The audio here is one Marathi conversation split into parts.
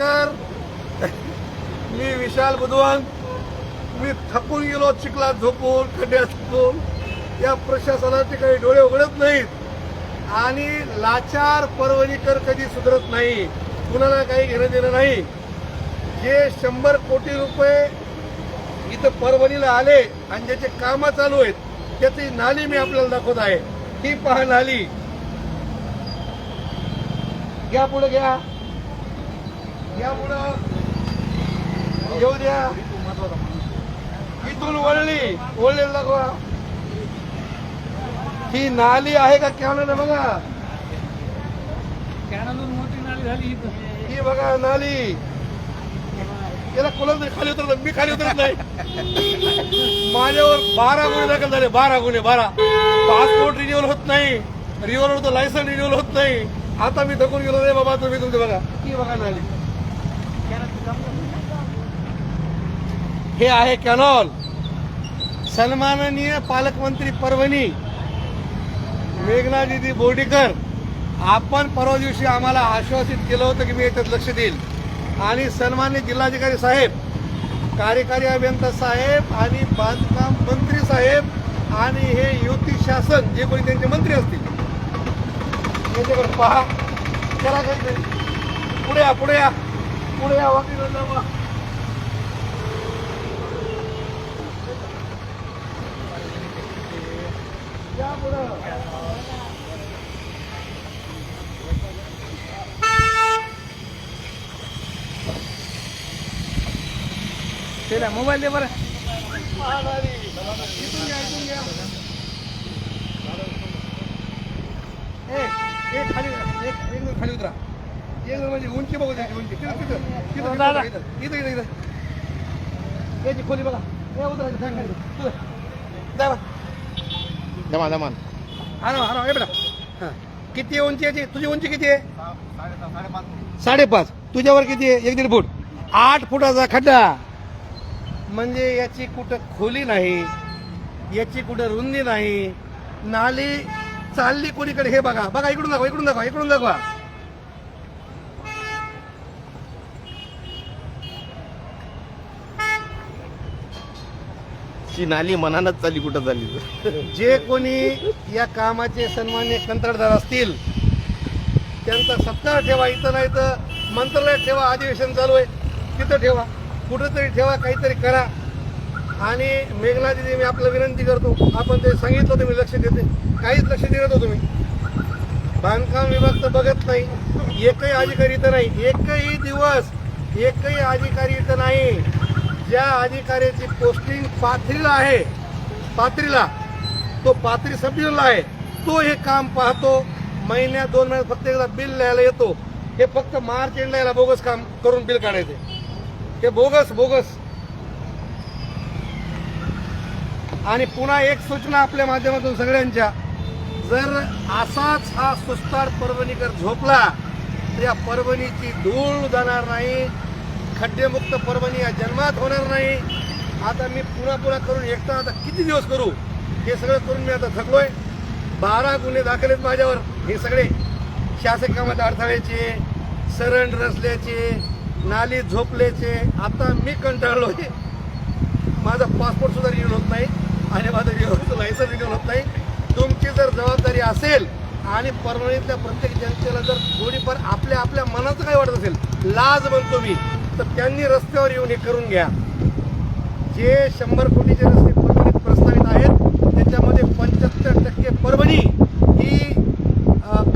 बोर्डीकर मी विशाल बुधवान. मी थकून गेलो चिखलात झोपून खड्ड्यात झोपून. या प्रशासनाचे काही डोळे उघडत नाहीत. आणि लाचार परवणीकर कधी सुधरत नाही. कुणाला काही घेणं देणं नाही. जे शंभर कोटी रुपये इथं परवणीला आले आणि ज्याचे कामं चालू आहेत त्याची नाली मी आपल्याला दाखवत आहे. ही पहा नाली. घ्या पुढे घ्या. घ्या पुढं येऊ द्या. इथून वळली वळलेलं दाखवा ही नाली आहे का कॅनल बघा? कॅनलून मोठी नाली झाली ही बघा नाली. त्याला कोणाला तरी खाली उतरत मी खाली उतरत नाही. माझ्यावर बारा गुन्हे दाखल झाले. बारा गुन्हे बारा. पासपोर्ट रिन्युअल होत नाही. रिन्युअल होतं लायसन रिन्युअल होत नाही. आता मी थकून गेलो रे बाबा तुम्ही तुमचे बघा. ही बघा नाली. हे आहे कॅनॉल. सन्माननीय पालकमंत्री परभणी मेघनादिदी बोर्डीकर आपण परवा दिवशी आम्हाला आश्वासित केलं होतं की मी याच्यात लक्ष देईल. आणि सन्मान्य जिल्हाधिकारी साहेब कार्यकारी अभियंता साहेब आणि बांधकाम मंत्री साहेब आणि हे युती शासन जे कोणी त्यांचे मंत्री असतील. याच्याकडे पहा. करा काहीतरी पुढे या पुढे या. पुढे या वकील जावा. या पुढं त्याला मोबाईल दे बरं. ए, एक खाली उतरा. एक खाली उतरा म्हणजे उंची बघू उंची. तिथं तिथं तिथं. इथं इथं इथं. इथं याची खोली बघा. दमा दमान हा हा ए बेटा हा. किती आहे उंची याची? तुझी उंची किती आहे? साडेपाच. तुझ्यावर किती आहे? एक दीड फूट. आठ फुटाचा खड्डा. म्हणजे याची कुठं खोली नाही याची कुठं रुंदी नाही नाली चालली कोणीकडे? हे बघा. बघा इकडून दाखवा इकडून दाखवा इकडून दाखवा. ची नाली मनानच चालली कुठं चालली? जे कोणी या कामाचे सन्मान्य कंत्राटदार असतील त्यांचा सत्कार ठेवा इथं नाही तर मंत्रालयात ठेवा अधिवेशन चालू आहे तिथं ठेवा. कुठंतरी ठेवा काहीतरी करा. आणि मेघना दिदी मी आपलं विनंती करतो आपण ते सांगितलं होतं मी लक्ष देते. काहीच लक्ष देत होतो तुम्ही. बांधकाम विभाग तर बघत नाही. एकही अधिकारी इथं नाही. एकही दिवस एकही अधिकारी इथं नाही. ज्या अधिकाऱ्याची पोस्टिंग पाथरीला आहे पाथरीला तो पाथरी सब आहे तो हे काम पाहतो महिन्यात दोन महिन्यात फक्त एकदा बिल लिहायला येतो हे फक्त मार्च एंडला याला बोगस काम करून बिल काढायचे. हे बोगस बोगस. आणि पुन्हा एक सूचना आपल्या माध्यमातून सगळ्यांच्या जर असाच हा सुस्तार परभणीकर झोपला तर या परभणीची धूळ जाणार नाही. खड्डेमुक्त परभणी या जन्मात होणार नाही. आता मी पुन्हा पुन्हा करून एकटा आता किती दिवस करू? हे सगळं करून मी आता थकलोय. बारा गुन्हे दाखल आहेत माझ्यावर. हे सगळे शासकीय कामात अडथळ्याचे सरण रचल्याचे नाली झोपल्याचे. आता मी कंटाळलो आहे माझा पासपोर्ट सुद्धा रिन्यू होत नाही आणि माझं लायसन्स लायसन रिन्यू होत नाही. तुमची जर जबाबदारी असेल आणि परभणीतल्या प्रत्येक जनतेला जर थोडीफार आपल्या आपल्या मनाचं काय वाटत असेल लाज म्हणतो मी. तर त्यांनी रस्त्यावर येऊन हे करून घ्या. जे शंभर कोटीचे रस्ते परभणीत प्रस्तावित आहेत त्याच्यामध्ये पंच्याहत्तर टक्के परभणी ही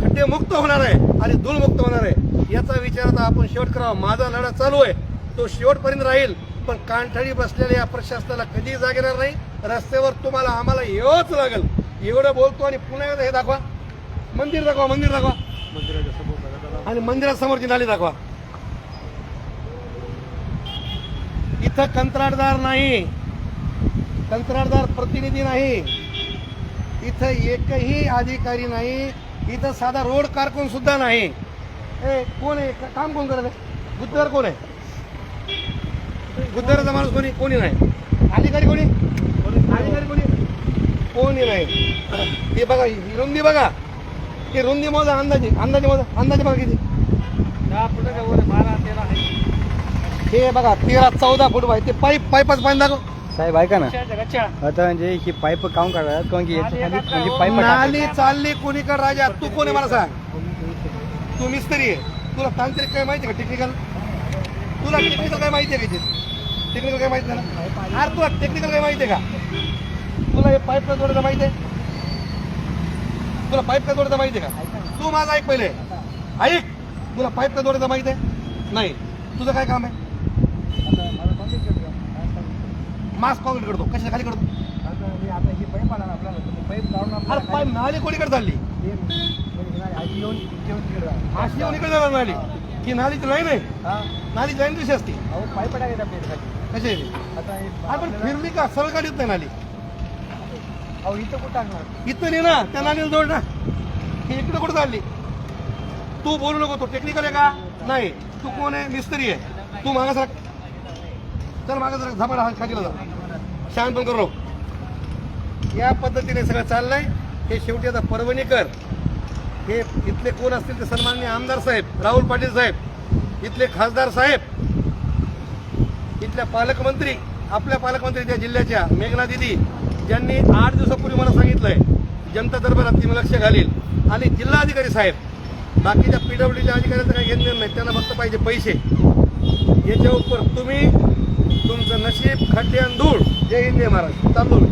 खड्डेमुक्त होणार आहे आणि धूळमुक्त होणार आहे. याचा विचार आता आपण शेवट करावा माझा लढा चालू आहे. तो शेवटपर्यंत राहील. पण कांठळी बसलेल्या या प्रशासनाला कधी जाग येणार नाही. रस्त्यावर तुम्हाला आम्हाला यावंच लागेल. एवढं बोलतो आणि पुन्हा एकदा हे दाखवा. मंदिर दाखवा मंदिर दाखवा. आणि मंदिरासमोरची नाली दाखवा. इथं कंत्राटदार नाही. कंत्राटदार प्रतिनिधी नाही. इथं एकही अधिकारी नाही. इथं साधा रोड कारकून सुद्धा नाही. ए कोण आहे? काम कोण करत आहे? कोण आहे? गुद्दाराचा माणूस कोणी कोणी नाही. अधिकारी कोणी? अधिकारी कोणी? कोणी नाही. हे बघा ही रुंदी बघा. ही रुंदी मोजा अंदाजे अंदाजे मोजा अंदाजे बघा किती. दहा फुटाच्या बारा तेरा आहे. हे बघा तेरा चौदा फूट आहे ते पाईप पाईपच पाणी दाखव साहेब ऐका ना. आता म्हणजे ही पाईप काऊन काढतात कारण की याच्या खाली म्हणजे पाईप नाली चालली कोणीकडे राजा? तू कोण आहे मला सांग. तू मिस्त्री आहे. तुला तांत्रिक काय माहिती आहे का? टेक्निकल तुला टेक्निकल काय माहिती आहे का टेक्निकल काय माहिती ना? अरे तुला टेक्निकल काय माहिती आहे का? तुला हे पाईप का जोडायचं माहिती आहे? तुला पाईप का जोडायचं माहिती आहे का? तू माझा ऐक पहिले. ऐक. तुला पाईप का जोडायचं माहिती आहे? नाही. तुझं काय काम आहे? मास्क कॉन्क्रीट करतो. कशा खाली करतो? अरे पाईप नाली कोणीकडे चालली? अशी येऊन इकडे जाणार नाली. ही नालीची लाईन आहे नालीची लाईन कशी असते? कशी आहे ती? अरे पण फिरली का? सरळ गाडीत नाही नाली. इथं नाही ना त्या नालीला जोड ना. ही इकडे कुठं चालली? तू बोलू नको तू टेक्निकल आहे का? नाही. तू कोण आहे? मिस्त्री आहे. तू मागा सर चल मागा सर हा हात जा. शांत पण करू या पद्धतीने सगळं चाललंय. हे शेवटी आता परभणीकर हे इथले कोण असतील ते सन्माननीय आमदार साहेब राहुल पाटील साहेब इथले खासदार साहेब इथल्या पालकमंत्री आपल्या पालकमंत्री त्या जिल्ह्याच्या मेघना दिदी ज्यांनी आठ दिवसापूर्वी मला सांगितलंय जनता दरबारात ती मी लक्ष घालील. आणि जिल्हाधिकारी साहेब बाकीच्या पीडब्ल्यूडीच्या अधिकाऱ्यांचं काही घेणं नाही त्यांना फक्त पाहिजे पैसे. याच्या उपर तुम्ही तुमचं नशीब खड्डे आणि धूळ. जय हिंद महाराज तांदूळ